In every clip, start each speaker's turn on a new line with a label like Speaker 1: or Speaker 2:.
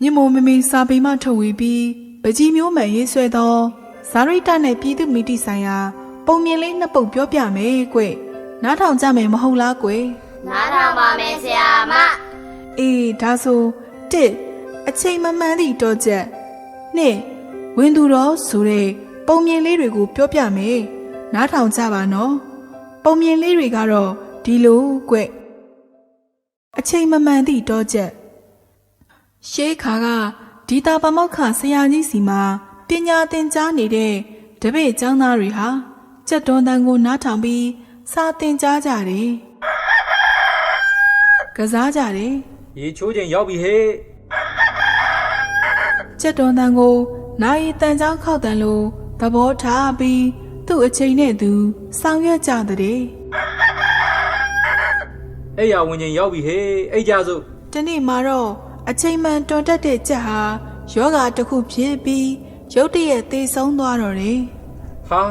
Speaker 1: မြင့်မိုးမမီစာပေမှထုတ်ဝေပြီးပကြီးမျိုးမှန်ရေးဆွဲသောဇာရိတနဲ့ပြည်သူမိတိဆိုင်ရာပုံမြင်လေးနှစ်ပုတ်ပြောပြမယ်ကွနားထောင်ကြမယ်မဟုတ်လားကွ
Speaker 2: နားထောင်ပါမယ်ဆရာမ
Speaker 1: အေးဒါဆိုတစ်အချိန်မမှန်သည့်တော့ချက်နှစ်ဝင်းသူတော်ဆိုတဲ့ပုံမြင်လေးတွေကိုပြောပြမယ်နားထောင်ကြပါနော်ပုံမြင်လေးတွေကတော့ဒီလိုကွအချိန်မမှန်သည့်တော့ချက် ရှေးခါကဒီတာပမောက္ခဆရာကြီးစီမှာပညာသင်ကြားနေတဲ့တပည့်ကျောင်းသားတွေဟာကြက်တွန်တန်ကိုနားထောင်ပြီးစာသင်ကြားကြတယ်ကစားကြတယ်
Speaker 3: ရေချိုးချိန်ရောက်ပြီဟဲ့
Speaker 1: ကြက်တော်တန်ကိုနိုင်တန်ချောင်းခောက်တန်လို့သဘောထားပြီးသူ့အချိန်နဲ့သူဆောင်ရွက်ကြတဲ့
Speaker 3: အဲ့ရဝင်ချိန်ရောက်ပြီဟဲ့အဲ့ကြစို့
Speaker 1: ဒီနေ့မှာတော့ အချိန်မှန်တော်တက်တဲ့ကြက်ဟာယောဂတစ်ခုဖြစ်ပြီးရုတ်တရက်သေဆုံးသွားတော့တယ်
Speaker 3: ဟာ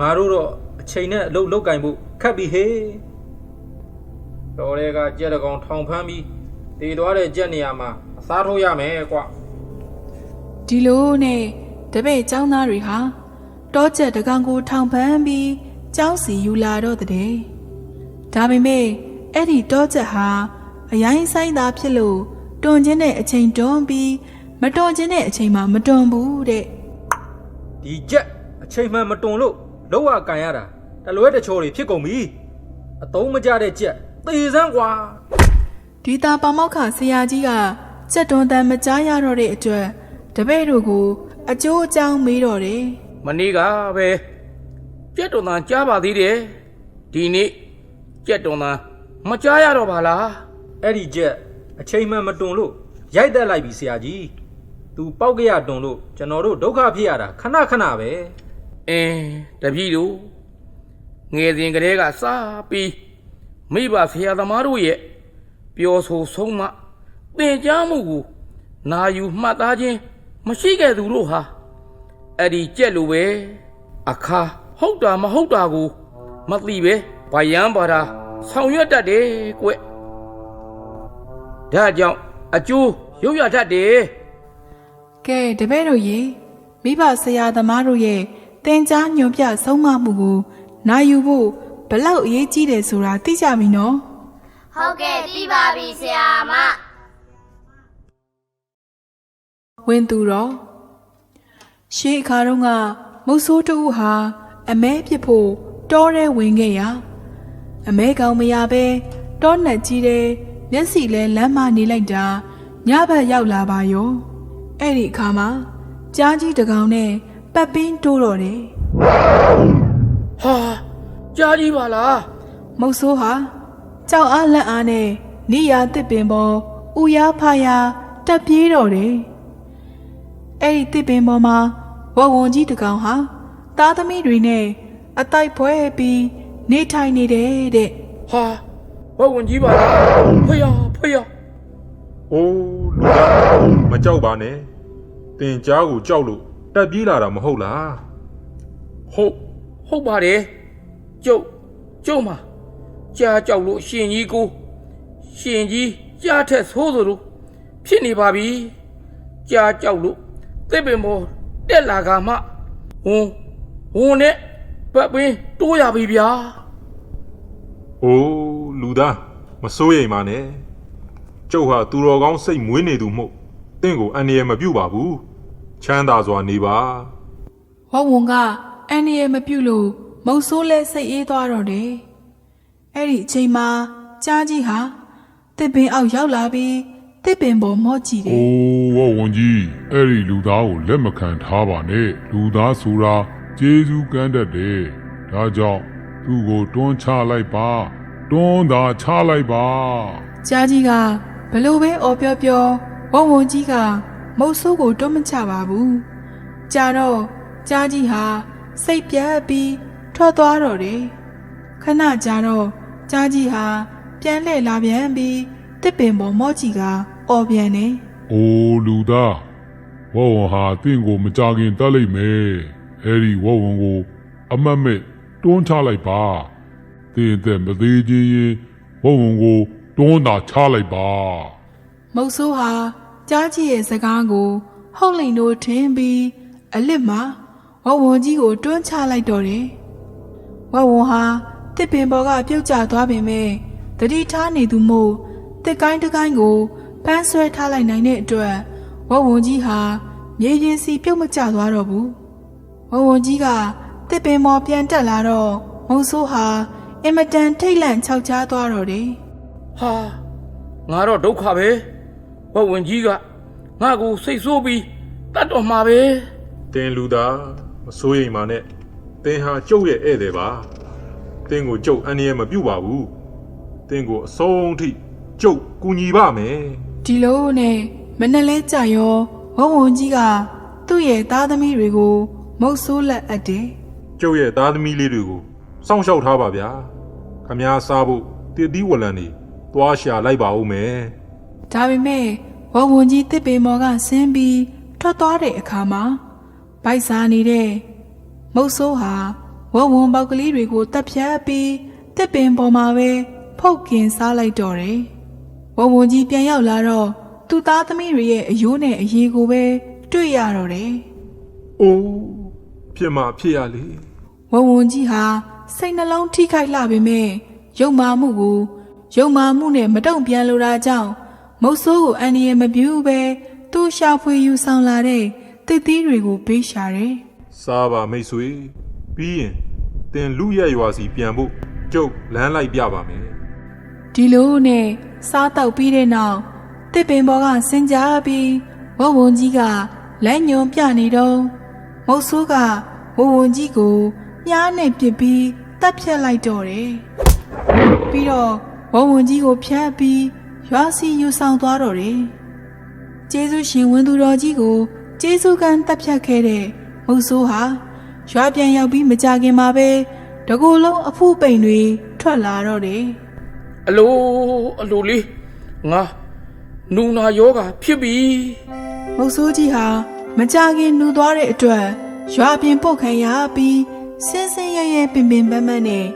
Speaker 3: ငါတို့တော့အချိန်နဲ့အလုပ်လောက်ကင်ဖို့ခက်ပြီဟဲ့တော်ရဲကကြက်တကောင်ထောင်ဖမ်းပြီးတည်သွားတဲ့ကြက်နေရာမှာအစားထိုးရမယ်ကွ
Speaker 1: ဒီလိုနဲ့တပည့်ចောင်းသားတွေဟာတောကျက်တကောင်ကိုထောင်ပန်းပြီးကျောင်းစီယူလာတော့တဲ့ဒါပေမဲ့အဲ့ဒီတောကျက်ဟာအရင်ဆိုင်သားဖြစ်လို့ တွန်ချင်းတဲ့အချိန်တွန်းပြီးမတွန်ချင်းတဲ့အချိန်မှာမတွန်ဘူးတဲ့
Speaker 3: ဒီကြက်အချိန်မှန်မတွန်လို့လောက်ရကန်ရတာတလွဲတချော်တွေဖြစ်ကုန်ပြီအတုံးမကြတဲ့ကြက်သေစမ်းကွာ
Speaker 1: ဒီတာပါမောက္ခဆရာကြီးကစက်တွန်တန်မကြားရတော့တဲ့အတွက်တပည့်တို့ကိုအကျိုးအကြောင်းမေးတော့တယ်
Speaker 4: မနေ့ကပဲကြက်တုံတန်ကြားပါသေးတယ်ဒီနေ့ကြက်တုံတန်မကြားရတော့ပါလား
Speaker 3: အဲ့ဒီကြက် အချိန်မှန်မတွန်လို့ရိုက်တက်လိုက်ပြီဆရာကြီးသူပောက်ကရတွန်လို့ကျွန်တော်တို့ဒုက္ခဖြစ်ရတာခဏခဏပဲ
Speaker 4: အင်းတပည့်တို့ငယ်စဉ်ကလေးကစားပြီးမိဘဆရာသမားတို့ရဲ့ပြောဆိုဆုံးမသင်ကြားမှုကိုနာယူမှတ်သားခြင်းမရှိခဲ့သူတို့ဟာအဲ့ဒီကြက်လိုပဲအခါဟုတ်တာမဟုတ်တာကို မသိပဲဗယံပါတာဆောင်ရွက်တတ်တယ်ကွ ဒါကြောင့်အကျိုးရုပ်ရတတ်တယ်
Speaker 1: ကဲတပည့်တို့ရေမိဘဆရာသမားတို့ရဲ့သင်ကြားညွှန်ပြဆုံးမမှုကိုနာယူဖို့ဘလောက်အရေးကြီးတယ်ဆိုတာသိကြပြီနော်
Speaker 2: ဟုတ်ကဲ့သိပါပြီဆရာမ
Speaker 1: ဝင်းသူတော်ရှေးအခါတုန်းကမုတ်ဆိုးတူဟာအမဲဖြစ်ဖို့တောထဲဝင်ခဲ့ရာအမဲကောင်မရပဲတောနှက်ကြီးတဲ့ မျက်စိလဲလမ်းမနေလိုက်တာညဘက်ရောက်လာပါရောအဲ့ဒီအခါမှာကြားကြီးတစ်ကောင်နဲ့ပတ်ပင်းတိုးတော့တယ်
Speaker 4: ဟာကြားကြီးပါလား
Speaker 1: မုတ်ဆိုးဟာကြောက်အားလက်အားနဲ့နေရတစ်ပင်ပေါ်ဥရားဖားရာတက်ပြေးတော့တယ်အဲ့ဒီတစ်ပင်ပေါ်မှာဝဝွန်ကြီးတစ်ကောင်ဟာသားသမီးတွေနဲ့အတိုက်ဖွဲပြီးနေထိုင်နေတယ်တဲ့
Speaker 4: ဟာ ဘဝဝင်ကြီးပါလားဖယားဖယား။
Speaker 5: အိုးလူသားမကြောက်ပါနဲ့။တင်ကြားကိုကြောက်လို့တက်ပြေးလာတာမဟုတ်လား
Speaker 4: ဟုတ်ဟုတ်ပါတယ်ကျုပ်ကျုပ်မှာကြားကြောက်လို့ရှင်ကြီးကိုရှင်ကြီးကြားထက်ဆိုးသလိုဖြစ်နေပါပြီကြားကြောက်လို့တစ်ပင်ပေါ်တက်လာကမှဝုံဝုံနဲ့ပတ်ပင်းတိုးရပြီဗျာ။
Speaker 5: အိုး လူသားမစိုးရိမ်ပါနဲ့။ကျုပ်ဟာသူတော်ကောင်းစိတ်မွေးနေသူမို့တင့်ကိုအန္တရာယ်မပြုတ်ပါဘူး။ချမ်းသာစွာနေပါ
Speaker 1: ဝဝွန်ကအန်ရီယမပြုတ်လို့မုတ်ဆိုးလဲစိတ်အေးသွားတော့တယ်အဲ့ဒီအချိန်မှာကြားကြီးဟာတစ်ပင်အောက်ရောက်လာပြီးတစ်ပင်ပေါ်မော့ကြည့်တယ်
Speaker 6: အိုးဝဝန်ကြီးအဲ့ဒီလူသားကိုလက်မခံထားပါနဲ့လူသားဆိုတာကျေးဇူးကမ်းတတ်တယ်ဒါကြောင့်သူ့ကိုတွန်းချလိုက်ပါ တွန်းသာချလိုက်ပါ
Speaker 1: ကြားကြီးကဘလို့ပဲအော်ပြောပြောဝုံဝုံကြီးကမုတ်ဆိုးကိုတွန်းမချပါဘူးကြာတော့ကြားကြီးဟာစိတ်ပြတ်ပြီးထွက်သွားတော့တယ်ခဏကြာတော့ကြားကြီးဟာပြန်လှည့်လာပြန်ပြီးတစ်ပင်ပေါ်မော့ကြီးကအော်ပြန်တယ်
Speaker 6: အိုးလူသားဝဝန်ဟာတင့်ကိုမကြခင်တတ်လိုက်မယ်အဲ့ဒီဝဝန်ကို အမတ်မဲ့တွန်းချလိုက်ပါ တင်းတဲ့မသေးခြင်းရင်ဝဝန်ကိုတွန်းသာချလိုက်ပါ
Speaker 1: မုတ်ဆိုးဟာကြားကြည့်ရဲ့စကားကိုဟုတ်လိန်တို့ထင်ပြီးအလစ်မှာဝဝွန်ကြီးကိုတွန်းချလိုက်တော့တယ်ဝဝွန်ဟာတစ်ပင်ပေါ်ကပြုတ်ကျသွားပေမဲ့တတိထားနေသူမို့တစ်ကိုင်းတစ်ကိုင်းကိုပန်းဆွဲထားလိုက်နိုင်တဲ့အတွက်ဝဝွန်ကြီးဟာမြေပြင်စီပြုတ်မကျသွားတော့ဘူးဝဝွန်ကြီးကတစ်ပင်ပေါ်ပြန်တက်လာတော့မုံဆိုးဟာ အင်မတန်ထိတ်လန့်ခြောက်ခြားသွားတော့တယ်
Speaker 4: ဟာငါတော့ဒုက္ခပဲဘဝင်ကြီးကငါ့ကိုစိတ်ဆိုးပြီးတတ်တော်မှာပဲ
Speaker 5: တင်လူသားမစိုးရိမ်ပါနဲ့တင်ဟာကျုပ်ရဲ့ဧည့်သည်ပါတင်ကိုကျုပ်အန္တရာယ်မပြုတ်ပါဘူးတင်ကိုအဆုံးထိကျုပ်ကူညီပါမယ်
Speaker 1: ဒီလိုနဲ့မနဲ့လဲကြရောဝုံဝုံကြီးကသူ့ရဲ့သားသမီးတွေကိုမုတ်ဆိုးလက်အပ်တယ်
Speaker 5: ကျုပ်ရဲ့သားသမီးလေးတွေကိုစောင့်ရှောက်ထားပါဗျာ ခမားစားဖို့တည်သီးဝလံနေသွားရှာလိုက်ပါဦးမယ်။
Speaker 1: ဒါပေမဲ့ဝုံဝုံကြီးတစ်ပင်မော်ကဆင်းပြီးထွက်သွားတဲ့အခါမှာဗိုက်စားနေတဲ့မုတ်ဆိုးဟာဝုံဝုံပေါက်ကလေးတွေကိုတက်ဖြတ်ပြီးတစ်ပင်ပေါ်မှာပဲဖုတ်ကင်စားလိုက်တော့တယ်။ဝုံဝုံကြီးပြန်ရောက်လာတော့သူ့သားသမီးတွေရဲ့အယိုးနဲ့အရေးကိုပဲတွေ့ရတော့တယ်။
Speaker 5: အိုးဖြစ်မှဖြစ်ရလေ
Speaker 1: ဝုံဝုံကြီးဟာ စိတ်နှလုံးထိခိုက်လှပေမဲ့ယုံမာမှုကိုယုံမာမှုနဲ့မတုံ့ပြန်လိုတာကြောင့်မုတ်ဆိုးကိုအန်ဒီရဲ့မပြူပဲသူ့ရှာဖွေယူဆောင်လာတဲ့တစ်သီးတွေကိုပေးရှာတယ်
Speaker 5: စားပါမိတ်ဆွေပြီးရင်တင်လူရက်ရွာစီပြန်ဖို့ကျုပ်လမ်းလိုက်ပြပါမယ်။
Speaker 1: ဒီလိုနဲ့စားတောက်ပြီးတဲ့နောက်တစ်ပင်ပေါ်ကဆင်းကြပြီးဝုံဝုံကြီးကလမ်းညွန်ပြနေတော့မုတ်ဆိုးကဝုံဝုံကြီးကို မြားနဲ့ပစ်ပြီးတပ်ဖြတ်လိုက်တော့တယ်။ပြီးတော့ဝုံဝုံကြီးကိုဖျက်ပြီးရွာစီယူဆောင်သွားတော့တယ်။ကျေးဇူးရှင်ဝန်သူတော်ကြီးကိုကျေးဇူးကမ်းတပ်ဖြတ်ခဲ့တဲ့မုတ်ဆိုးဟာရွာပြန်ရောက်ပြီးမကြခင်မှာပဲတကူလုံးအဖုပိန်တွေထွက်လာတော့တယ်
Speaker 4: အလိုအလိုလေးငါနူနာယောဂါဖြစ်ပြီ။
Speaker 1: မုတ်ဆိုးကြီးဟာမကြခင်နှူသွားတဲ့အတွက်ရွာပြင်ပုတ်ခံရပြီး စင်းစင်းရဲရဲပင်ပင်ပန်းပန်းနဲ့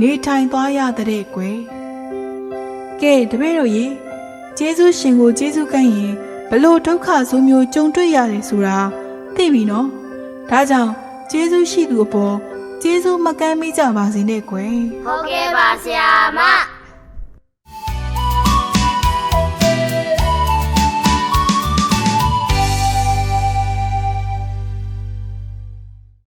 Speaker 1: နေထိုင်သွားရတဲ့ကွယ်။ကဲတပည့်တို့ရေကျေးဇူးရှင်ကိုကျေးဇူးကမ်းရင်ဘလို့ဒုက္ခဆိုးမျိုးကြုံတွေ့ရတယ်ဆိုတာသိပြီနော်။ဒါကြောင့်ကျေးဇူးရှိသူအပေါ်ကျေးဇူးမကမ်းမိကြပါစေနဲ့ကွယ်။
Speaker 2: ဟုတ်ကဲ့ပါဆရာမ